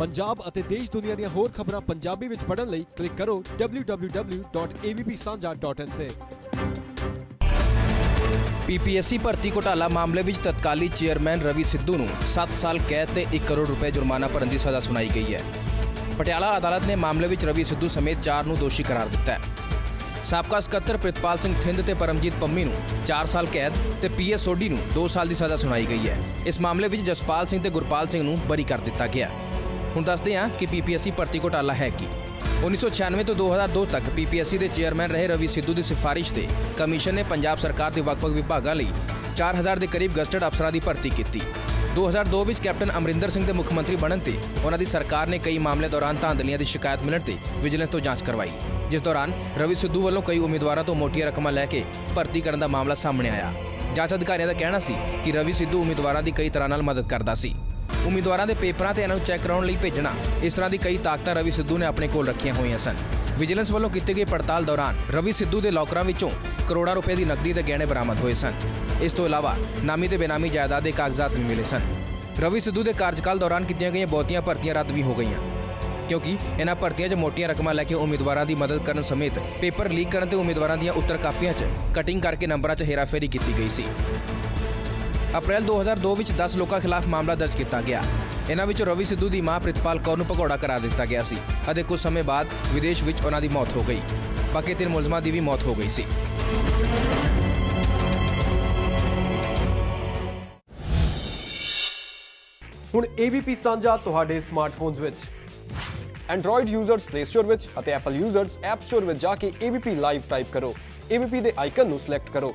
ਪੰਜਾਬ ਅਤੇ ਦੇਸ਼ ਦੁਨੀਆ ਦੀਆਂ ਹੋਰ ਖਬਰਾਂ ਪੰਜਾਬੀ ਵਿੱਚ ਪੜ੍ਹਨ ਲਈ ਕਲਿੱਕ ਕਰੋ www.avpsanja.in ਤੇ। ਪੀਪੀਐਸਸੀ ਭਰਤੀ ਘੋਟਾਲਾ ਮਾਮਲੇ ਵਿੱਚ ਤਤਕਾਲੀ ਚੇਅਰਮੈਨ ਰਵੀ ਸਿੱਧੂ ਨੂੰ 7 ਸਾਲ ਕੈਦ ਤੇ 1 ਕਰੋੜ ਰੁਪਏ ਜੁਰਮਾਨਾ ਭਰਨ ਦੀ ਸਜ਼ਾ ਸੁਣਾਈ ਗਈ ਹੈ। ਪਟਿਆਲਾ ਅਦਾਲਤ ਨੇ ਮਾਮਲੇ ਵਿੱਚ ਰਵੀ ਸਿੱਧੂ ਸਮੇਤ 4 ਨੂੰ ਦੋਸ਼ੀ ਕਰਾਰ ਦਿੱਤਾ ਹੈ। ਸਾਬਕਾ ਸਕੱਤਰ ਪ੍ਰਿਤਪਾਲ ਸਿੰਘ ਥਿੰਦ ਤੇ ਪਰਮਜੀਤ ਪੰਮੀ ਨੂੰ 4 ਸਾਲ ਕੈਦ ਤੇ ਪੀਐਸ ਸੋਢੀ ਨੂੰ 2 ਸਾਲ ਦੀ ਸਜ਼ਾ ਸੁਣਾਈ ਗਈ ਹੈ। ਇਸ ਮਾਮਲੇ ਵਿੱਚ ਜਸਪਾਲ ਸਿੰਘ ਤੇ ਗੁਰਪਾਲ ਸਿੰਘ ਨੂੰ ਬਰੀ ਕਰ ਦਿੱਤਾ ਗਿਆ ਹੁਣ ਦੱਸਦੇ ਹਾਂ ਕਿ ਪੀਪੀਐਸਸੀ ਭਰਤੀ ਘੋਟਾਲਾ ਹੈ ਕੀ। 1996 ਤੋਂ 2002 ਤੱਕ ਪੀਪੀਐਸਸੀ ਦੇ ਚੇਅਰਮੈਨ ਰਹੇ ਰਵੀ ਸਿੱਧੂ ਦੀ ਸਿਫਾਰਿਸ਼ ਤੇ ਕਮਿਸ਼ਨ ਨੇ ਪੰਜਾਬ ਸਰਕਾਰ ਦੇ ਵੱਖ-ਵੱਖ ਵਿਭਾਗਾਂ ਲਈ 4000 ਦੇ ਕਰੀਬ ਗਸਟਡ ਅਫਸਰਾਂ ਦੀ ਭਰਤੀ ਕੀਤੀ। 2002 ਵਿੱਚ ਕੈਪਟਨ ਅਮਰਿੰਦਰ ਸਿੰਘ ਦੇ ਮੁੱਖ ਮੰਤਰੀ ਬਣਨ ਤੇ ਉਹਨਾਂ ਦੀ ਸਰਕਾਰ ਨੇ ਕਈ ਮਾਮਲੇ ਦੌਰਾਨ ਧਾਂਦਲੀਆਂ ਦੀ ਸ਼ਿਕਾਇਤ ਮਿਲਣ ਤੇ ਵਿਜੀਲੈਂਸ ਤੋਂ ਜਾਂਚ ਕਰਵਾਈ। ਜਿਸ ਦੌਰਾਨ ਰਵੀ ਸਿੱਧੂ ਵੱਲੋਂ ਕਈ ਉਮੀਦਵਾਰਾਂ ਤੋਂ ਮੋਟੀਆਂ ਰਕਮਾਂ ਲੈ ਕੇ ਭਰਤੀ ਕਰਨ ਦਾ ਮਾਮਲਾ ਸਾਹਮਣੇ ਆਇਆ। ਜਾਂਚ ਅਧਿਕਾਰੀਆਂ ਦਾ ਕਹਿਣਾ ਸੀ ਕਿ ਰਵੀ ਸਿੱਧੂ ਉਮੀਦਵਾਰਾਂ ਦੀ ਕਈ ਤਰ੍ਹਾਂ ਨਾਲ ਮਦਦ ਕਰਦਾ ਸੀ। ਉਮੀਦਵਾਰਾਂ ਦੇ ਪੇਪਰਾਂ ਤੇ ਇਹਨਾਂ ਨੂੰ ਚੈੱਕ ਕਰਾਉਣ ਲਈ ਭੇਜਣਾ। ਇਸ ਤਰ੍ਹਾਂ ਦੀ ਕਈ ਤਾਕਤਾਂ ਰਵੀ ਸਿੱਧੂ ਨੇ ਆਪਣੇ ਕੋਲ ਰੱਖੀਆਂ ਹੋਈਆਂ ਸਨ। ਵਿਜੀਲੈਂਸ ਵੱਲੋਂ ਕੀਤੀ ਗਈ ਪੜਤਾਲ ਦੌਰਾਨ ਰਵੀ ਸਿੱਧੂ ਦੇ ਲੋਕਰਾਂ ਵਿੱਚੋਂ ਕਰੋੜਾਂ ਰੁਪਏ ਦੀ ਨਕਦੀ ਦੇ ਗਹਿਣੇ ਬਰਾਮਦ ਹੋਏ ਸਨ। ਇਸ ਤੋਂ ਇਲਾਵਾ ਨਾਮੀ ਤੇ ਬੇਨਾਮੀ ਜਾਇਦਾਦ ਦੇ ਕਾਗਜ਼ਾਤ ਵੀ ਮਿਲੇ ਸਨ। ਰਵੀ ਸਿੱਧੂ ਦੇ ਕਾਰਜਕਾਲ ਦੌਰਾਨ ਕੀਤੀਆਂ ਗਈਆਂ ਬਹੁਤੀਆਂ ਭਰਤੀਆਂ ਰੱਦ ਵੀ ਹੋ ਗਈਆਂ। ਕਿਉਂਕਿ ਇਹਨਾਂ ਭਰਤੀਆਂ 'ਚ ਮੋਟੀਆਂ ਰਕਮਾਂ ਲੈ ਕੇ ਉਮੀਦਵਾਰਾਂ ਦੀ ਮਦਦ ਕਰਨ ਸਮੇਤ ਪੇਪਰ ਲੀਕ ਕਰਨ ਤੇ ਉਮੀਦਵਾਰਾਂ ਦੀਆਂ ਉੱਤਰ ਕਾਪੀਆਂ 'ਚ ਕਟਿੰਗ ਕਰਕੇ ਨੰਬਰਾਂ 'ਚ ਹੇਰਾਫੇਰੀ ਕੀਤੀ ਗਈ ਸੀ। ਅਪ੍ਰੈਲ 2002 ਵਿੱਚ 10 ਲੋਕਾਂ ਖਿਲਾਫ ਮਾਮਲਾ ਦਰਜ ਕੀਤਾ ਗਿਆ। ਇਹਨਾਂ ਵਿੱਚੋਂ ਰਵੀ ਸਿੱਧੂ ਦੀ ਮਾਂ ਪ੍ਰਿਤਪਾਲ ਕੌਰ ਨੂੰ ਭਗੌੜਾ ਕਰਾ ਦਿੱਤਾ ਗਿਆ ਸੀ ਅਤੇ ਕੁਝ ਸਮੇਂ ਬਾਅਦ ਵਿਦੇਸ਼ ਵਿੱਚ ਉਹਨਾਂ ਦੀ ਮੌਤ ਹੋ ਗਈ। ਬਾਕੀ ਤਿੰਨ ਮੁਲਜ਼ਮਾਂ ਦੀ ਵੀ ਮੌਤ ਹੋ ਗਈ ਸੀ। ਹੁਣ AVP ਸਾਂਝਾ ਤੁਹਾਡੇ ਸਮਾਰਟਫੋਨਸ ਵਿੱਚ। Android ਯੂਜ਼ਰਸ Play Store ਵਿੱਚ ਅਤੇ Apple ਯੂਜ਼ਰਸ App Store ਵਿੱਚ ਜਾ ਕੇ AVP ਲਾਈਵ ਟਾਈਪ ਕਰੋ। AVP ਦੇ ਆਈਕਨ ਨੂੰ ਸਿਲੈਕਟ ਕਰੋ।